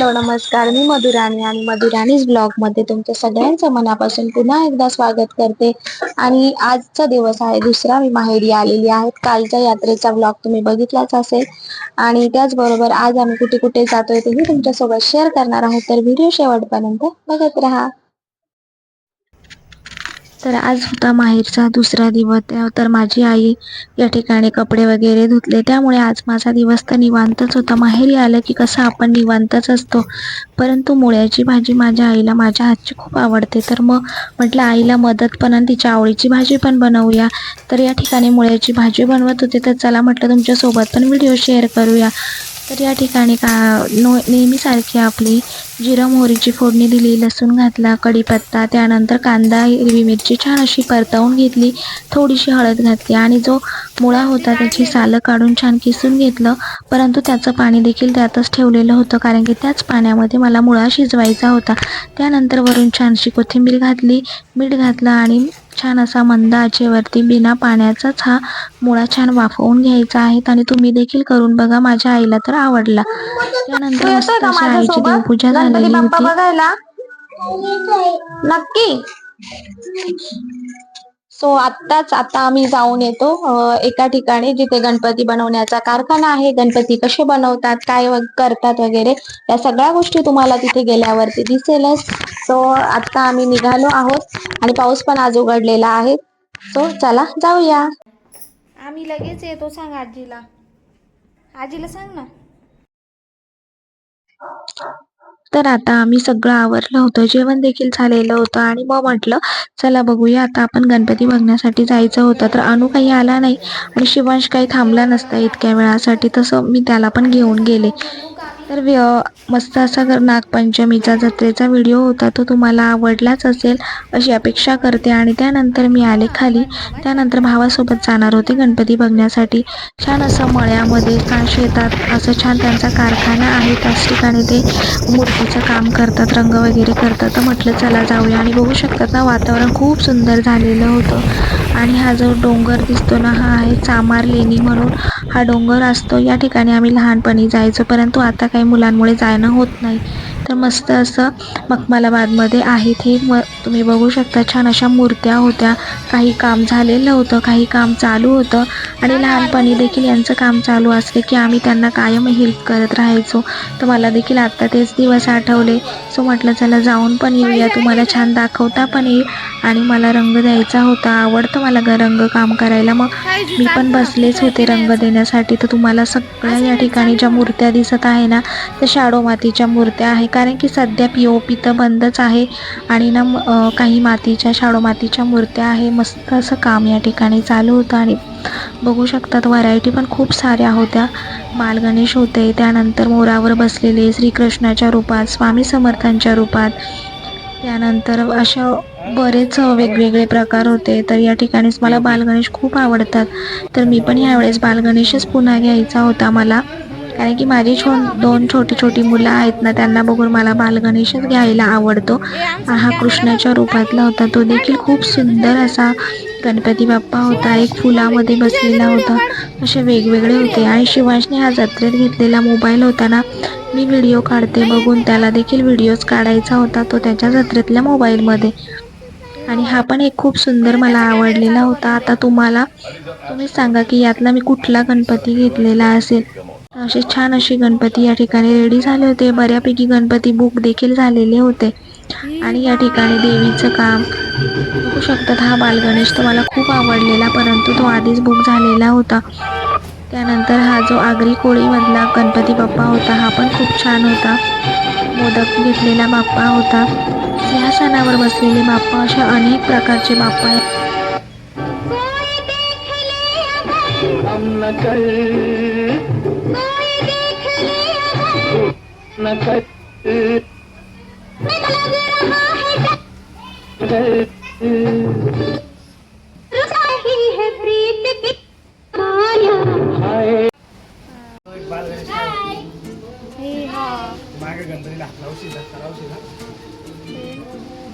Hello नमस्कार. मी मधुराणी आणि मधुराणीच ब्लॉगमध्ये तुमच्या सगळ्यांचं मनापासून पुन्हा एकदा स्वागत करते. आणि आजचा दिवस आहे दुसरा. मी माहेरी आलेली आहे. कालच्या यात्रेचा ब्लॉग तुम्ही बघितलाच असेल. आणि त्याचबरोबर आज आम्ही कुठे कुठे जातोय तेही तुमच्यासोबत शेअर करणार आहोत. तर व्हिडिओ शेवटपर्यंत बघत राहा. तर आज होता माहेरचा दुसरा दिवस त्या- तर माझी आई या ठिकाणी कपडे वगैरे धुतले. त्यामुळे आज माझा दिवस तर निवांतच होता. माहेरी आलं की कसं आपण निवांतच असतो. परंतु मुळ्याची भाजी माझ्या आईला माझ्या हातची खूप आवडते. तर मग म्हटलं आईला मदत पण आणि तिच्या आवडीची भाजी पण बनवूया. तर या ठिकाणी मुळ्याची भाजी बनवत होते. तर चला म्हटलं तुमच्यासोबत पण व्हिडिओ शेअर करूया. तर या ठिकाणी का नो नेहमीसारखी आपली जिरं मोहरीची फोडणी दिली लसूण घातला कढीपत्ता त्यानंतर कांदा हिरवी मिरची छान अशी परतवून घेतली थोडीशी हळद घातली आणि जो मुळा होता त्याची सालं काढून छान किसून घेतलं. परंतु त्याचं पाणी देखील त्यातच ठेवलेलं होतं कारण की त्याच पाण्यामध्ये मला मुळा शिजवायचा होता. त्यानंतर वरून छानशी कोथिंबीर घातली मीठ घातलं आणि छान असा मंद आचेवरती बिना पाण्याचाच हा मुळा छान वाफवून घ्यायचा आहे. आणि तुम्ही देखील करून बघा माझ्या आईला तर आवडला. त्यानंतर मस्त अशी आईची देवपूजा झालेली होती. बघायला. नक्की. सो आत्ताच आता आम्ही जाऊन येतो एका ठिकाणी जिथे गणपती बनवण्याचा कारखाना आहे. गणपती कसे बनवतात काय करतात वगैरे या सगळ्या गोष्टी तुम्हाला तिथे गेल्यावरती दिसेलच. सो आत्ता आम्ही निघालो आहोत आणि पाऊस पण आज उघडलेला आहे. सो चला जाऊया. आम्ही लगेच येतो सांग आजीला. आजीला सांग ना. तर आता आम्ही सगळं आवरलं होतं. जेवण देखील झालेलं होतं आणि मग म्हटलं चला बघूया आता आपण गणपती बघण्यासाठी जायचं होतं. तर अनु काही आला नाही आणि शिवांश काही थांबला नसता इतक्या वेळासाठी. तसं मी त्याला पण घेऊन गेले. तर व्य- मस्त असा जर नागपंचमीचा जत्रेचा व्हिडिओ होता. तो तुम्हाला आवडलाच असेल अशी अपेक्षा करते आणि त्यानंतर मी आले खाली. त्यानंतर भावासोबत जाणार होते गणपती बघण्यासाठी. छान असं मळ्यामध्ये छान शेतात असं छान त्यांचा कारखाना आहे. त्याच ठिकाणी ते बाकीचं काम करतात रंग वगैरे करतात तर म्हटलं चला जाऊया. आणि बघू शकतात ना वातावरण खूप सुंदर झालेलं होतं. आणि हा जो डोंगर दिसतो ना हा आहे चामार लेणी म्हणून हा डोंगर असतो. या ठिकाणी आम्ही लहानपणी जायचो परंतु आता काही मुलांमुळे जाणं होत नाही. तर मस्त असं मखमालाबादमध्ये आहेत हे म तुम्ही बघू शकता छान अशा मूर्त्या होत्या. काही काम झालेलं होतं काही काम चालू होतं. आणि लहानपणी देखील यांचं काम चालू असले की आम्ही त्यांना कायम हेल्प करत राहायचो. तर मला देखील आत्ता तेच दिवस आठवले. सो म्हटलं चला जाऊन पण येऊया. तुम्हाला छान दाखवता पण येईल. आणि मला रंग द्यायचा होता. आवडतं मला ग रंग काम करायला. मग मी पण बसलेच होते रंग देण्यासाठी. तर तुम्हाला सगळ्या या ठिकाणी ज्या मूर्त्या दिसत आहे ना त्या शाडो मातीच्या मूर्त्या आहे. कारण की सध्या पी ओ पी तर बंदच आहे आणि ना काही मातीच्या शाडो मातीच्या मूर्त्या आहे. मस्त असं काम या ठिकाणी चालू होतं आणि बघू शकतात व्हरायटी पण खूप साऱ्या होत्या. बालगणेश होते त्यानंतर मोरावर बसलेले श्रीकृष्णाच्या रूपात स्वामी समर्थांच्या रूपात. त्यानंतर अशा बरेच वेगवेगळे प्रकार होते. तर या ठिकाणीच मला बालगणेश खूप आवडतात. तर मी पण यावेळेस बालगणेशच पुन्हा घ्यायचा होता मला. कारण की माझी छो दोन छोटी छोटी मुलं आहेत ना त्यांना बघून मला बालगणेशच घ्यायला आवडतो. हा कृष्णाच्या रूपातला होता. तो देखील खूप सुंदर असा गणपती बाप्पा होता. एक फुलामध्ये बसलेला होता. असे वेगवेगळे होते. आणि शिवांशने हा जत्रेत घेतलेला मोबाईल होता ना मी व्हिडिओ काढते बघून त्याला देखील व्हिडिओज काढायचा होता तो त्याच्या जत्रेतल्या मोबाईलमध्ये. आणि हा पण एक खूप सुंदर मला आवडलेला होता. आता तुम्हाला तुम्ही सांगा की यातला मी कुठला गणपती घेतलेला असेल? असे छान असे गणपती या ठिकाणी रेडी झाले होते. बऱ्यापैकी गणपती बुक देखील झालेले होते. आणि या ठिकाणी देवीचं काम बघू शकतात. हा बालगणेश तर मला खूप आवडलेला परंतु तो आधीच बुक झालेला होता. त्यानंतर हा जो आगरी कोळीमधला गणपती बाप्पा होता हा पण खूप छान होता. मोदक घेतलेला बाप्पा होता. सिंहासनावर बसलेले बाप्पा अशा अनेक प्रकारचे बाप्पा आहेत.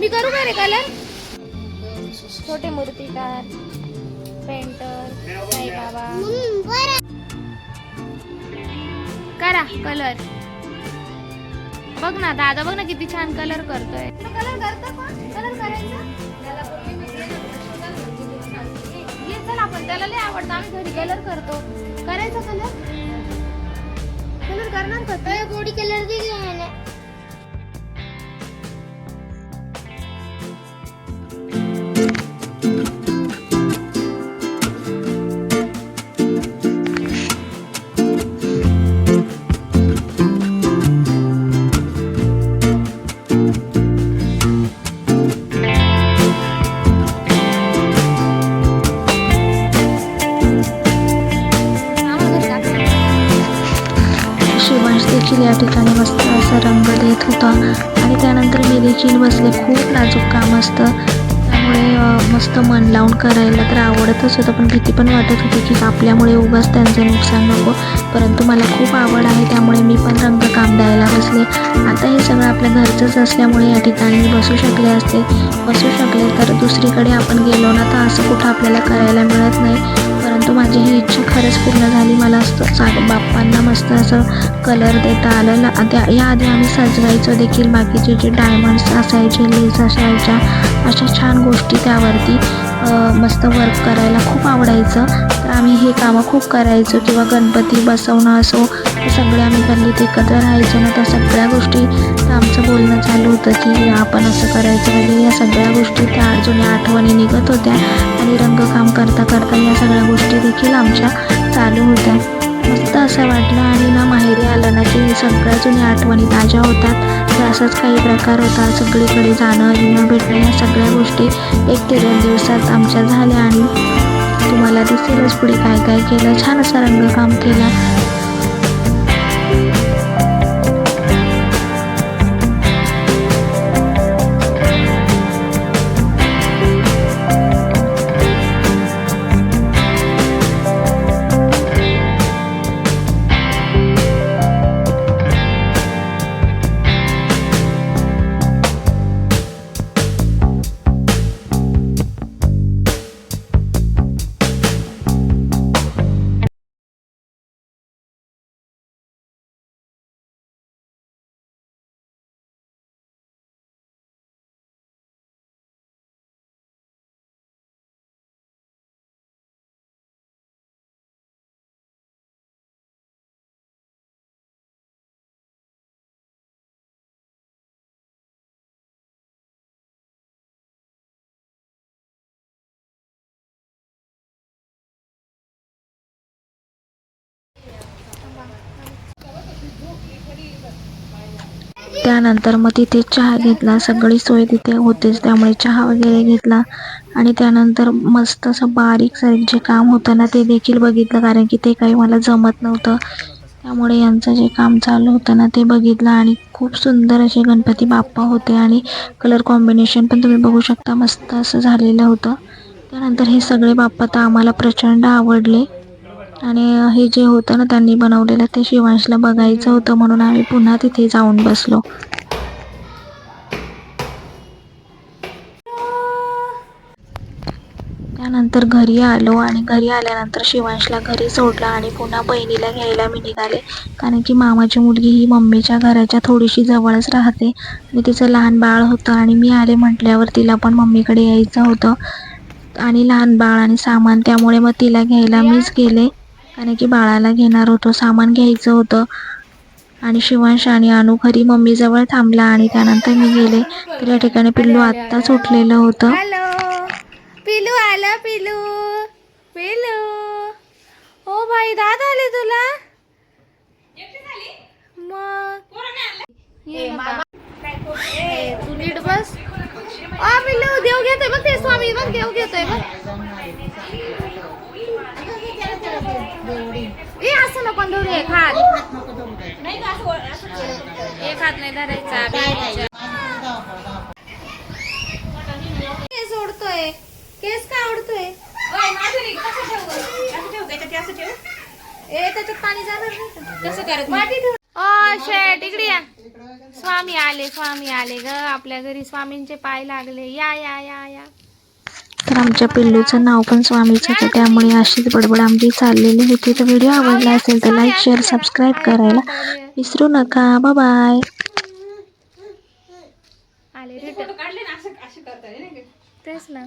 मी करू का रे कलर? छोटे मूर्तिकार पेंटर साई बाबा. करा कलर. बघ ना दादा बघ ना किती छान कलर करतोय. कलर करतो कलर करायचा? चल आपण त्याला लय आवडतं. आम्ही घरी कलर करतो. करायचा कलर? कलर करणार का गोडी कलर दिली देखील बसले. खूप नाजूक काम असतं. त्यामुळे मस्त मन लावून करायला तर आवडतच होतं. पण भीती पण वाटत होती की आपल्यामुळे उगाच त्यांचं नुकसान नको. परंतु मला खूप आवड आहे. त्यामुळे मी पण रंगकाम द्यायला बसले. आता हे सगळं आपल्या घरचंच असल्यामुळे या ठिकाणी मी बसू शकले असते. बसू शकले तर दुसरीकडे आपण गेलो ना तर असं कुठं आपल्याला करायला मिळत नाही. परंतु माझी ही इच्छा खरंच पूर्ण झाली. मला असं सा बाप्पांना मस्त असं कलर देता आलं ना. त्या याआधी आम्ही सजवायचो देखील. बाकीचे जे डायमंड्स असायचे लेस असायच्या अशा छान गोष्टी त्यावरती मस्त वर्क करायला खूप आवडायचं. तर आम्ही हे कामं खूप करायचो. किंवा गणपती बसवणं असो हे सगळे आम्ही गल्लीत एकत्र राहायचो. ना त्या सगळ्या गोष्टी आमचं बोलणं चालू होतं की आपण असं करायचं वगैरे या सगळ्या गोष्टी त्या जुन्या आठवणी निघत होत्या. आणि रंगकाम करता करता या सगळ्या गोष्टी देखील आमच्या चालू होत्या. मस्त असं वाटलं आणि ना माहेरी आलं ना की सगळ्या जुन्या आठवणी ताज्या होतात. तर असंच काही प्रकार होता. सगळीकडे जाणं येणं भेटणं या सगळ्या गोष्टी एक ते दोन दिवसात आमच्या झाल्या आणि तुम्हाला दिसेलच पुढे काय काय केलं. छान असा रंगकाम केलं. त्यानंतर मग तिथे चहा घेतला. सगळी सोय तिथे होतेच. त्यामुळे चहा वगैरे घेतला. आणि त्यानंतर मस्त असं बारीक सारीक जे काम होतं ना ते देखील बघितलं. कारण की ते काही मला जमत नव्हतं. त्यामुळे यांचं जे काम चालू होतं ना ते बघितलं. आणि खूप सुंदर असे गणपती बाप्पा होते. आणि कलर कॉम्बिनेशन पण तुम्ही बघू शकता. मस्त असं झालेलं होतं. त्यानंतर हे सगळे बाप्पा तर आम्हाला प्रचंड आवडले. आणि हे जे होतं ना त्यांनी बनवलेलं ते शिवांशला बघायचं होतं म्हणून आम्ही पुन्हा तिथे जाऊन बसलो. त्यानंतर घरी आलो आणि घरी आल्यानंतर शिवांशला घरी सोडलं आणि पुन्हा बहिणीला घ्यायला मी निघाले. कारण की मामाची मुलगी ही मम्मीच्या घराच्या थोडीशी जवळच राहते. आणि तिचं लहान बाळ होतं आणि मी आले म्हटल्यावर तिला पण मम्मीकडे यायचं होतं. आणि लहान बाळ आणि सामान त्यामुळे मग तिला घ्यायला मीच गेले. कारण की बाळाला घेणार होतो सामान घ्यायचं होतं. आणि शिवांश आणि अनु घरी मम्मीजवळ थांबला आणि त्यानंतर मी गेले. तर या ठिकाणी पिल्लू आत्ताच उठलेलं होतं. हॅलो. पिलू आलं पिलू पिलू हो भाई दाद आले तुला? मग. तू नीट बस. आ पिल्लू देव घेतोय बघ ते स्वामी बघ देव घेतोय बघ. ए असं नको एक हात एक हात नाही धरायचा. केस ओढतोय. केस का ओढतोय? ए त्याच्यात पाणी जाणार नाही का? कसं करत माती ठेव. ओ शेट इकडे या. स्वामी आले स्वामी आले ग. आपल्या घरी स्वामींचे पाय लागले. या या या या. तर आमच्या पिल्लूचं नाव पण स्वामीच होतं. त्यामुळे अशीच बडबड आमची चाललेली होती. तर व्हिडिओ आवडला असेल तर लाईक शेअर सबस्क्राईब करायला विसरू नका. बाय तेच ना.